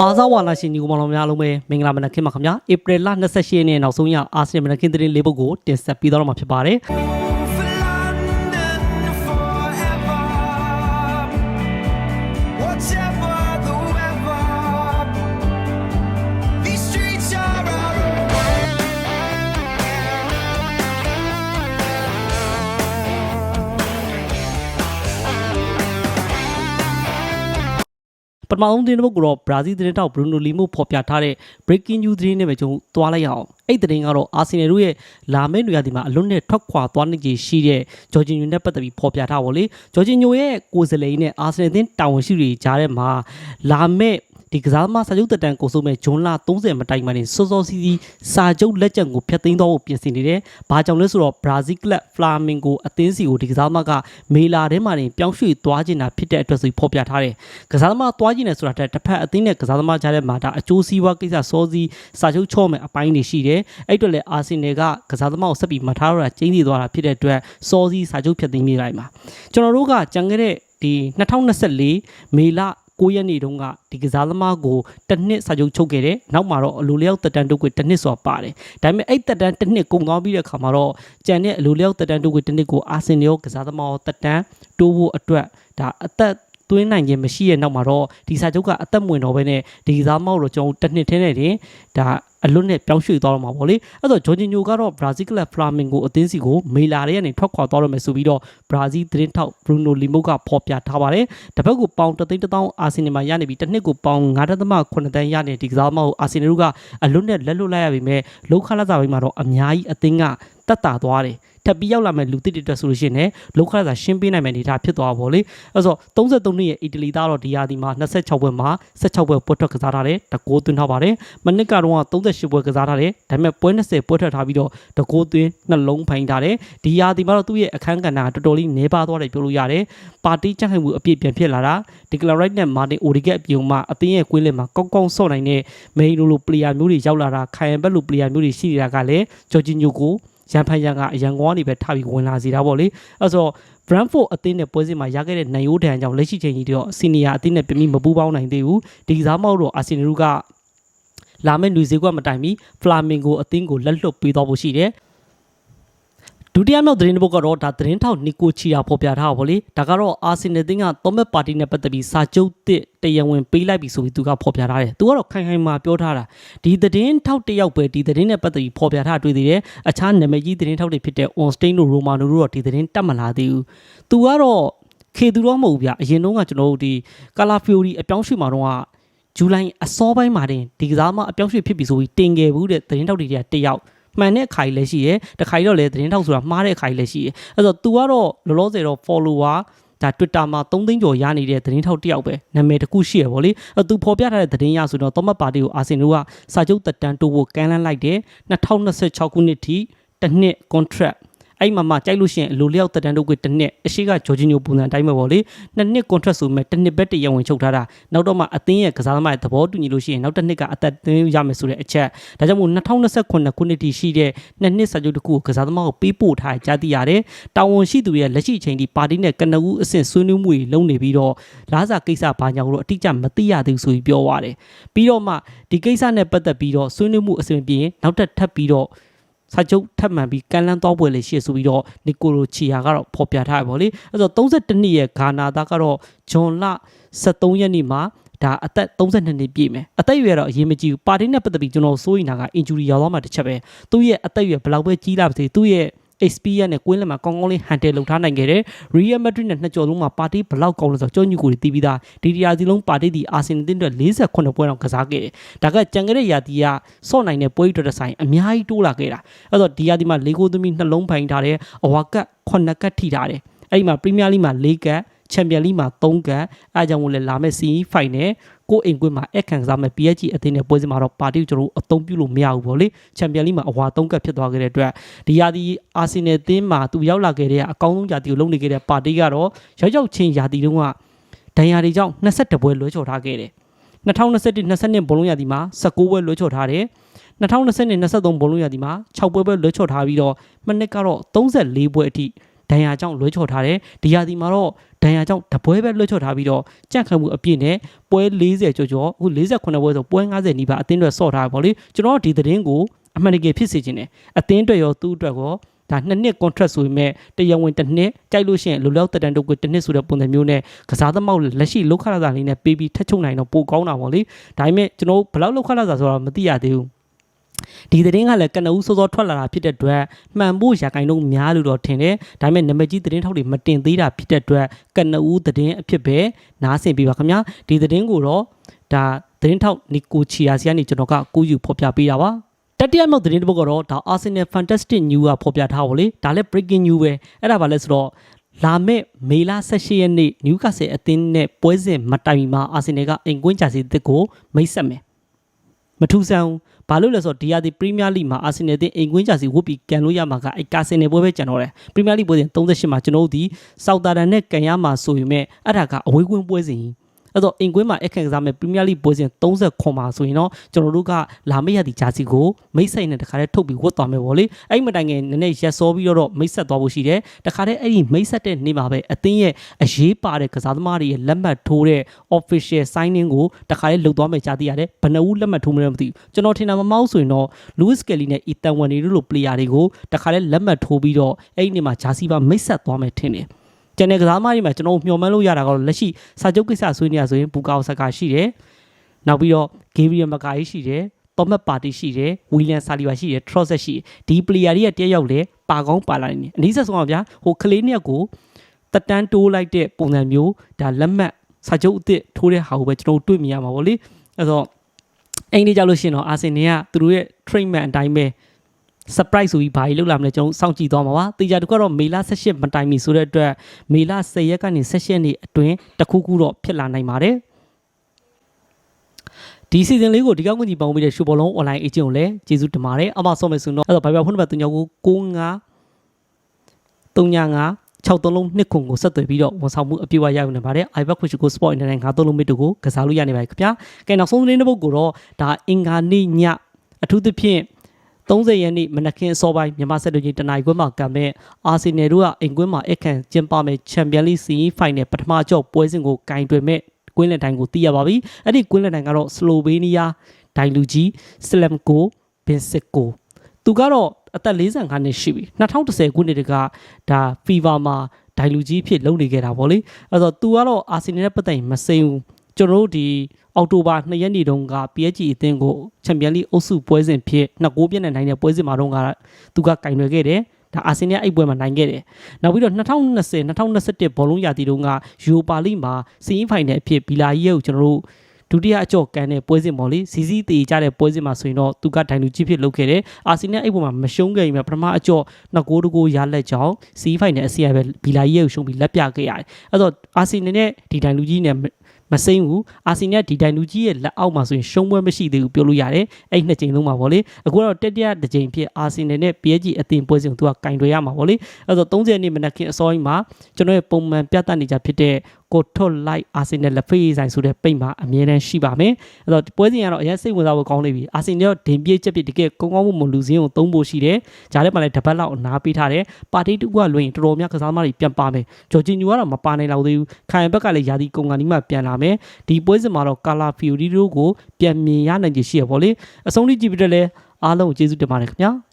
အားစားဝါလာရှင်ညီကိုမောင်တော်များလုံးပဲမင်္ဂလာမနက်ခင်းပါခင်ဗျာဧပြီလ28ရက်နေ့နောက်ဆုံးရအာဆင်နယ်မနက်ခင်းသတင်းလေးပုဒ်ကိုတင်ဆက်ပြီးတော့မှာဖြစ်ပါတယ် ပထမဆုံးသတင်းတစ်ပုဒ်ကိုတော့ဘရာဇီးသတင်းတောက်ဘရူနိုလီမိုဖော်ပြထားတဲ့ breaking news သတင်းနဲ့ပဲကျွန်တော်သွားလိုက်ရအောင်အဲ့ဒီသတင်းကတော့အာဆင်နယ်တို့ရဲ့လာမယ့်နေရာဒီမှာအလွတ်နဲ့ထွက်ခွာသွားနေကြီးရှိတဲ့ဂျော်ဂျင်ညိုနဲ့ပတ်သက်ပြီးဖော်ပြထားပါလေဂျော်ဂျင်ညိုရဲ့ကိုယ်စားလှယ်နဲ့အာဆင်နယ်အသင်းတာဝန်ရှိတွေကြားထဲမှာလာမယ့် ဒီကစားသမားစာချုပ်တက်တန်ကိုဆိုမဲ့ဂျွန်လ30မတိုင်မှနေစောစောစီးစီးစာချုပ်လက်ကျန်ကိုဖျက်သိမ်းတော့ဖို့ပြင်ဆင်နေတယ်။ဘာကြောင့်လဲဆိုတော့ဘရာဇီးကလပ်ဖလာမင်ဂိုအသင်းစီကိုဒီကစားသမားကမေလာထဲမှာနေပြောင်းရွှေ့သွားခြင်းတာဖြစ်တဲ့အတွက်ဆိုပြီးဖော်ပြထားတယ်။ကစားသမားသွားခြင်းနဲ့ဆိုတာတက်တစ်ဖက်အသင်းနဲ့ကစားသမားကြားထဲမှာဒါအကျိုးစီးပွားကိစ္စစောစီးစာချုပ်ချော့မယ်အပိုင်းတွေရှိတယ်။အဲ့အတွက်လည်းအာဆင်နယ်ကကစားသမားကိုဆက်ပြီးမထားတော့တာကျင်းနေသွားတာဖြစ်တဲ့အတွက်စောစီးစာချုပ်ဖျက်သိမ်းမိလိုက်မှာကျွန်တော်တို့ကကြံခဲ့တဲ့ဒီ2024မေလ 9ရက်နေ့တုန်းကဒီကစားသမားကိုတစ်နှစ်စာချုပ်ချုပ်ခဲ့တယ်။နောက်မှာတော့အလိုလျောက်တက်တန်းတုပ်ကွတစ်နှစ်ဆိုတာပါတယ်။ဒါပေမဲ့အဲ့တက်တန်းတစ်နှစ်ကုန်သွားပြီးတဲ့အခါမှာတော့ကြံတဲ့အလိုလျောက်တက်တန်းတုပ်ကွတစ်နှစ်ကိုအာဆင်နယ်ကစားသမားကိုတက်တန်းတိုးဖို့အတွက်ဒါအသက်သွင်းနိုင်ခြင်းမရှိရဲ့နောက်မှာတော့ဒီစာချုပ်ကအသက်မဝင်တော့ဘဲနဲ့ဒီကစားသမားကိုတော့ကျွန်တော်တစ်နှစ်ထင်းနေတယ်ဒါ အလွတ်နဲ့ပြောင်းရွှေ့သွားတော့မှာပေါ့လေအဲ့တော့ဂျော်ဂျင်ညိုကတော့ဘရာဇီးကလပ်ဖလာမင်ဂိုအသင်းစီကိုမေလာတွေကနေထွက်ခွာသွားတော့မယ်ဆိုပြီးတော့ဘရာဇီးသတင်းထောက်ဘရူနိုလီမိုကဖော်ပြထားပါတယ်တစ်ဖက်ကိုပေါင်3သိန်း1000အာဆင်နယ်မှာရနေပြီးတစ်နှစ်ကိုပေါင်9.8တန်းရနေဒီကစားသမားကိုအာဆင်နယ်တို့ကအလွတ်နဲ့လက်လွတ်လိုက်ရပြီမဲ့လောက်ခလာစာပိုင်းမှာတော့အများကြီးအသင်းက တက်တာသွားတယ်ထပ်ပြီးရောက်လာမဲ့လူတစ်တွေအတွက်ဆိုလို့ရှိရင်လည်းလောက်ခလာစာရှင်းပေးနိုင်မယ့်အနေအထားဖြစ်သွားပါဘောလေအဲ့ဆို33နှစ်ရဲ့အီတလီသားတော့ဒီယာဒီမှာ26ပွဲမှာ16ပွဲပွဲထွက်ကစားထားတယ်တကိုးသွင်းထားပါတယ်မနစ်ကတော့38ပွဲကစားထားတယ်ဒါပေမဲ့ပွဲ20ပွဲထွက်ထားပြီးတော့တကိုးသွင်းနှလုံးဖိုင်ထားတယ်ဒီယာဒီမှာတော့သူ့ရဲ့အခန်းကဏ္ဍတော်တော်လေးနေပါသွားတယ်ပြောလို့ရတယ်ပါတီကြန့်ခိုင်မှုအပြည့်ပြန်ဖြစ်လာတာဒီကလရိုက်နဲ့မာတင်အိုဒီကက်အပြုံမှာအသင်းရဲ့ကွင်းလင်မှာကောက်ကောက်ဆော့နိုင်တဲ့မိန်လိုလိုပလေယာမျိုးတွေရောက်လာတာခိုင်ယန်ဘက်လိုပလေယာမျိုးတွေရှိနေတာကလည်းဂျော်ဂျီညိုကို ရန်ဖန်ရန်ကအရန်ကောင်းနေပဲထပြီးဝင်လာစီတာပေါ့လေအဲ့ဆို Brentford အသင်းနဲ့ပွဲစဉ်မှာရခဲ့တဲ့နိုင်ရိုးဒဏ်ကြောင့်လက်ရှိချိန်ကြီးတော့စီနီယာအသင်းနဲ့ပြင်းပြီးမပူးပေါင်းနိုင်သေးဘူးဒီကစားမောက်တော့အာဆင်နယ်ကလာမယ့်လူစည်းကွက်မတိုင်မီဖလာမင်ဂိုအသင်းကိုလက်လွတ်ပေးသွားဖို့ရှိတယ် ဒုတိယမြောက်သတင်းတစ်ပုဒ်ကတော့ဒါသတင်းထောက်နီကိုချီယာဖော်ပြထားတာပေါ့လေဒါကတော့အာဆင်နယ်တင်းကသောမက်ပါတီနဲ့ပတ်သက်ပြီးစာချုပ်တစ်တရားဝင်ပေးလိုက်ပြီဆိုပြီးသူကဖော်ပြထားတယ်သူကတော့ခိုင်ခိုင်မာပြောထားတာဒီသတင်းထောက်တစ်ယောက်ပဲဒီသတင်းနဲ့ပတ်သက်ပြီးဖော်ပြထားတွေ့သေးတယ်အခြားနာမည်ကြီးသတင်းထောက်တွေဖြစ်တဲ့ On Stain တို့ Romano တို့တော့ဒီသတင်းတတ်မလာသေးဘူးသူကတော့ခေသူတော့မဟုတ်ဘူးဗျအရင်တုန်းကကျွန်တော်တို့ဒီ Color Fury အပြောင်းရွှေ့မှာတော့ဇူလိုင်အစောပိုင်းမှာတင်ဒီကစားမအပြောင်းရွှေ့ဖြစ်ပြီဆိုပြီးတင်ခဲ့ဘူးတဲ့သတင်းထောက်တွေကတယောက် မှန်တဲ့အခါကြီးလည်းရှိတယ်တခါကြီးတော့လည်းသတင်းထောက်ဆိုတာမှားတဲ့အခါကြီးလည်းရှိတယ်အဲ့တော့ तू ကတော့လောလောဆယ်တော့ follower ဒါ Twitter မှာ3သိန်းကျော်ရနေတဲ့သတင်းထောက်တစ်ယောက်ပဲနာမည်တစ်ခုရှိရဗောလေအဲ့သူဖော်ပြထားတဲ့သတင်းရဆိုတော့သောမတ်ပါတီကိုအာဆင်တို့ကစာချုပ်တက်တန်းတိုးဖို့ကမ်းလှမ်းလိုက်တယ်2026ခုနှစ်ထိတစ်နှစ် contract အဲ့မှာမှကြိုက်လို့ရှိရင်အလိုလျောက်တက်တန်းတို့ကတစ်နှစ်အရှိကဂျော်ဂျီညိုပုံစံအတိုင်းပဲဗောလေနှစ်နှစ် contract ဆိုမဲ့တစ်နှစ်ပဲတရဝင်ချုပ်ထားတာနောက်တော့မှအသင်းရဲ့ကစားသမားရဲ့သဘောတူညီလို့ရှိရင်နောက်တစ်နှစ်ကအသက်သွင်းရမယ်ဆိုတဲ့အချက်ဒါကြောင့်မို့2029ခုနှစ်ထိရှိတဲ့နှစ်နှစ်စာချုပ်တစ်ခုကိုကစားသမားကိုပေးပို့ထားကြားသိရတယ်တာဝန်ရှိသူတွေရဲ့လက်ရှိအချိန်ဒီပါတီနဲ့ကနဦးအဆင့်ဆွေးနွေးမှုတွေလုပ်နေပြီးတော့လားစာကိစ္စဘာညာကိုတော့အတိအကျမသိရသေးဘူးဆိုပြီးပြောသွားတယ်ပြီးတော့မှဒီကိစ္စနဲ့ပတ်သက်ပြီးတော့ဆွေးနွေးမှုအဆင်ပြေရင်နောက်ထပ်ထပ်ပြီးတော့ စာချုပ်ထပ်မံပြီးကန်လန်းသွားပွဲလေးရှိဆိုပြီးတော့နီကိုလိုချီယာကတော့ဖော်ပြထားရပါလေအဲ့တော့32နှစ်ရဲ့ဂါနာသားကတော့ဂျွန်လ23ရက်နေ့မှာဒါအသက်32နှစ်ပြည့်မယ်အသက်အရွယ်တော့အရေးမကြီးဘူးပါတီနဲ့ပတ်သက်ပြီးကျွန်တော်စိုးရိမ်တာက injury ရောက်သွားမှတစ်ချက်ပဲသူ့ရဲ့အသက်အရွယ်ဘယ်လောက်ပဲကြီးလာပါစေသူ့ရဲ့ experience နဲ့ကွင်းလက်မှာကောင်းကောင်းလေး handle လုပ်ထားနိုင်ခဲ့တယ် Real Madrid နဲ့နှစ်ကြော်လုံးမှာပါတီဘယ်လောက်ကောင်းလဲဆိုတော့ကြောညူကိုတီးပြီးသားဒီတရားစီလုံးပါတီဒီအာဆင်နယ်တင်းအတွက်48ပွဲတော့ကစားခဲ့တယ်ဒါကကြံခဲ့တဲ့ရာသီကစော့နိုင်တဲ့ပွဲတွေအတွက်ဆိုင်အများကြီးတိုးလာခဲ့တာအဲ့တော့ဒီရာသီမှာ၄ဂိုးသမီးနှလုံးဖိုင်ထားတယ်အဝါကတ်9ကတ်ထိထားတယ်အဲ့ဒီမှာ Premier League မှာ၄ကတ်ချန်ပီယံလိမှာ3ကတ်အဲအကြောင့်မို့လဲလာမယ့်စီဖိုင်နယ် ကိုအိမ်ကွင်းမှာအခန့်ကစားမဲ့ PSG အသင်းနဲ့ပွဲစဉ်မှာတော့ပါတီကိုကျွန်တော်တို့အသုံးပြုလို့မရဘူးဗောလေချန်ပီယံလိမှာအဝါ3ကတ်ဖြစ်သွားခဲ့တဲ့အတွက်ဒီရာသီအာဆင်နယ်အသင်းမှာသူရောက်လာခဲ့တဲ့အကောင်းဆုံးရာသီကိုလုပ်နေခဲ့တဲ့ပါတီကတော့ရောက်ရောက်ချင်းရာသီတုန်းကဒဏ်ရာတွေကြောင့်22ပွဲလွှဲချော်ထားခဲ့တယ်2021 22ဘုံလုံးရာသီမှာ19ပွဲလွှဲချော်ထားတယ်2020 23ဘုံလုံးရာသီမှာ6ပွဲပဲလွှဲချော်ထားပြီးတော့မနစ်ကတော့34ပွဲအထိ ဒဏ်ရာကြောင့်လွှဲချော်ထားတယ်ဒီရာသီမှာတော့ဒဏ်ရာကြောင့်တပွဲပဲလွှဲချော်ထားပြီးတော့ကြန့်ခံမှုအပြည့်နဲ့ပွဲ40ကျော်ကျော်အခု48ပွဲဆိုပွဲ50နီးပါးအသင်းတွေဆော့ထားတယ်ပေါ့လေကျွန်တော်တို့ဒီသတင်းကိုအမှန်တကယ်ဖြစ်စေချင်တယ်အသင်းတွေရောသူ့အတွက်ရောဒါနှစ်နှစ် contract ဆိုပေမဲ့တရားဝင်တစ်နှစ်ကြိုက်လို့ရှိရင်လူလောက်တက်တန်တုတ်ကတစ်နှစ်ဆိုတဲ့ပုံစံမျိုးနဲ့ကစားသမားလက်ရှိလောက်ခလာစာလေးနဲ့ပေးပြီးထက်ချုပ်နိုင်တော့ပိုကောင်းတာပေါ့လေဒါပေမဲ့ကျွန်တော်တို့ဘယ်လောက်လောက်ခလာစာဆိုတော့မသိရသေးဘူး ဒီသတင်းကလည်းကနဦးစောစောထွက်လာတာဖြစ်တဲ့အတွက်မှန်ဖို့ရာဂိုင်တော့များလို့တော့ထင်တယ်ဒါပေမဲ့နမကြီးသတင်းထောက်တွေမတင်သေးတာဖြစ်တဲ့အတွက်ကနဦးသတင်းအဖြစ်ပဲနားဆင်ပြပါခင်ဗျာဒီသတင်းကိုတော့ဒါသတင်းထောက်နီကိုချီယာစီကနေကျွန်တော်ကကူးယူဖော်ပြပေးတာပါတတိယမြောက်သတင်းတစ်ပုဒ်ကတော့ဒါ Arsenal Fantastic News ကဖော်ပြထားပါလေဒါလည်း breaking news ပဲအဲ့ဒါဘာလဲဆိုတော့လာမယ့်မေလ18ရက်နေ့နယူကာဆယ်အသင်းနဲ့ပွဲစဉ်မတိုင်မီမှာအာဆင်နယ်ကအင်ကွင်းဂျာစီတစ်ကိုမိတ်ဆက်မယ်မထူးဆန်းဘူး ဘာလို့လဲဆိုတော့ဒီယာဒီပရီးမီးယားလိမှာအာဆင်နယ်အသင်းအင်ကွင်းဂျာစီဝတ်ပြီးကန်လို့ရမှာကအဲကာဆင်နယ်ပွဲပဲကျန်တော့တယ်ပရီးမီးယားလိပွဲစဉ်38မှာကျွန်တော်တို့ဒီဆောက်တာဒန်နဲ့ကန်ရမှာဆိုရင်မဲ့အဲ့ဒါကအဝေးကွင်းပွဲစဉ်ကြီး အဲ့တော့အင်ကွင်းမှာအခက်စားမဲ့ပရီးမီးယားလိပွဲစဉ်30ခွန်မှာဆိုရင်တော့ကျွန်တော်တို့ကလာမယ့်ရသည့်ဂျာစီကိုမိတ်ဆိုင်နဲ့တခါတည်းထုတ်ပြီးဝတ်သွားမယ်ပေါ့လေအဲ့မတိုင်ငယ်နည်းနည်းရက်စောပြီးတော့မိတ်ဆက်သွားဖို့ရှိတယ်တခါတည်းအဲ့ဒီမိတ်ဆက်တဲ့နေ့မှာပဲအသင်းရဲ့အရေးပါတဲ့ကစားသမားတွေရဲ့လက်မှတ်ထိုးတဲ့ official signing ကိုတခါတည်းလုပ်သွားမယ်ကြားသိရတယ်ဘယ်နှဦးလက်မှတ်ထိုးမလဲမသိဘူးကျွန်တော်ထင်တာမမောက်ဆိုရင်တော့ Louis Kelly နဲ့ Ethan Wane တို့လို player တွေကိုတခါတည်းလက်မှတ်ထိုးပြီးတော့အဲ့ဒီနေ့မှာဂျာစီပါမိတ်ဆက်သွားမယ်ထင်တယ် ကျန်တဲ့ကစားသမားတွေမှာကျွန်တော်မျှော်မှန်းလို့ရတာကတော့လက်ရှိစာချုပ်ကိစ္စဆွေးနွေးရဆိုရင်ဘူကာအိုဆာကာရှိတယ်။နောက်ပြီးတော့ဂေဗရီယယ်မကာရေးရှိတယ်။တော်မတ်ပါတီရှိတယ်။ဝီလီယံဆာလီဘာရှိတယ်။ထရော့ဆက်ရှိတယ်။ဒီပလီယာတွေကတယောက်လေပါကောင်းပါလာနေတယ်။အနည်းဆက်ဆုံးအောင်ဗျာဟိုကလေးနှစ်ယောက်ကိုတက်တန်းတိုးလိုက်တဲ့ပုံစံမျိုးဒါလက်မှတ်စာချုပ်အစ်စ်ထိုးတဲ့ဟာကိုပဲကျွန်တော်တို့တွေ့မြင်ရမှာပေါ့လေ။အဲ့တော့အဲ့ဒီကြလို့ရှိရင်တော့အာဆင်နယ်ကသူတို့ရဲ့ treatment အတိုင်းပဲ surprise ဆိုပြီးဘာကြီးလောက်လာမလဲကျွန်တော်စောင့်ကြည့်သွားမှာပါတေချာတခုကတော့မေလ18မတိုင်မီဆိုတဲ့အတွက်မေလ10ရက်ကနေ18ရက်နေ့အတွင်းတစ်ခုခုတော့ဖြစ်လာနိုင်ပါတယ်ဒီစီဇန်လေးကိုဒီကောက်ကွန်ကြီးပေါင်းပြီးတဲ့ရှူဘောလုံး online agent ကိုလည်းကျေးဇူးတင်ပါတယ်အမဆုံးမယ်ဆိုတော့အဲ့တော့ဘိုင်ဘယ်ဖုန်းနံပါတ်39ကို95 39 6သုံးလုံးနှစ်ခုကိုဆက်သွယ်ပြီးတော့ဝန်ဆောင်မှုအပြည့်အဝရယူနေပါတယ် iBet Quick Go Sport Internet ငါးသုံးလုံးမစ်တို့ကိုကစားလို့ရနေပါတယ်ခင်ဗျာကဲနောက်ဆုံးသတင်းတစ်ပုဒ်ကိုတော့ဒါအင်္ဂါနေ့ညအထူးသဖြင့် 30ရက်နေ့မနက်ခင်းအစောပိုင်းမြန်မာစက်လူကြီးတနင်္ဂနွေခွဲမှာကံမဲ့အာဆင်နယ်တို့ကအင်ကွင်းမှာအခန့်ကျင်းပမဲ့ချန်ပီယံလိစီဖိုင်နယ်ပထမကြော့ပွဲစဉ်ကိုကင်တွယ်မဲ့ကွင်းလက်တိုင်းကိုသိရပါပြီအဲ့ဒီကွင်းလက်တိုင်းကတော့စလိုဗေးနီးယားဒိုင်လူကြီးစလမ်ကိုဘင်စစ်ကိုသူကတော့အသက်45နှစ်ရှိပြီ2010ခုနှစ်တကဒါဖီဗာမှာဒိုင်လူကြီးဖြစ်လုပ်နေခဲ့တာဗောလေအဲ့တော့သူကတော့အာဆင်နယ်နဲ့ပတ်သက်ရင်မစိမ့်ဘူး ကျွန်တော်တို့ဒီအောက်တိုဘာ2ရက်နေ့တုန်းက PSG အသင်းကိုချန်ပီယံလိအုပ်စုပွဲစဉ်ဖြစ်နှစ်ဂိုးပြည့်နဲ့နိုင်တဲ့ပွဲစဉ်မှာတုန်းကသူကကင်ရွယ်ခဲ့တယ်ဒါအာဆင်နယ်အဲ့ပွဲမှာနိုင်ခဲ့တယ်နောက်ပြီးတော့2020 2021ဘောလုံးရာသီတုန်းကယူရိုပါလိမှာစီးရင်ဖိုင်နယ်အဖြစ်ဘီလာကြီးရဲ့ကိုကျွန်တော်တို့ဒုတိယအကြော့ကန်တဲ့ပွဲစဉ်ပေါ့လေစီစီတေကြတဲ့ပွဲစဉ်မှာဆိုရင်တော့သူကဒိုင်လူကြီးဖြစ်လုပ်ခဲ့တယ်အာဆင်နယ်အဲ့ပွဲမှာမရှုံးခဲ့ရင်ပထမအကြော့နှစ်ဂိုးတကိုးရလက်ကြောင်းစီးဖိုင်နယ်အစီအပဲဘီလာကြီးရဲ့ကိုရှုံးပြီးလက်ပြခဲ့ရတယ်အဲ့တော့အာဆင်နယ်နဲ့ဒီဒိုင်လူကြီးနဲ့ မစိမ့်ဘူးအာဆီနယ်ဒီဒိုင်လူကြီးရဲ့လက်အောက်မှာဆိုရင်ရှုံးပွဲမရှိသေးဘူးပြောလို့ရတယ်အဲ့နှစ်ကြိမ်လုံးမှာဗောလေအခုတော့တက်တရတစ်ကြိမ်ဖြစ်အာဆီနယ်နဲ့ PSG အသင်းပွဲစဉ်ကိုသူကကင်တွယ်ရမှာဗောလေအဲ့တော့30နှစ်မနက်ခင်းအစောကြီးမှာကျွန်တော်ရဲ့ပုံမှန်ပြသနေကြဖြစ်တဲ့ ကိုထွတ်လိုက်အာဆီနယ်လက်ဖေးဆိုင်ဆိုတဲ့ပိတ်မှာအမြဲတမ်းရှိပါမယ်အဲ့တော့ပွဲစဉ်ကတော့အရင်စိတ်ဝင်စားဖို့ကောင်းနေပြီအာဆီနယ်ဒင်ပြေးချက်ပြတကယ်ကောင်းကောင်းမွန်မွန်လူစင်းကိုသုံးဖို့ရှိတယ်ဂျားထဲမှာလည်းတပတ်လောက်အနာပေးထားတယ်ပါတီတူကလွင်တော်တော်များကစားသမားတွေပြန်ပါမယ်ဂျော်ဂျင်ညူကတော့မပါနိုင်တော့သေးဘူးခိုင်ဘက်ကလည်းယာဒီကုန်ကန်ဒီမှာပြန်လာမယ်ဒီပွဲစဉ်မှာတော့ကာလာဖီယိုရီတို့ကိုပြန်မြင်ရနိုင်ခြေရှိရပါလေအဆုံးထိကြည့်ပြီးတော့လည်းအားလုံးကိုကျေးဇူးတင်ပါတယ်ခင်ဗျာ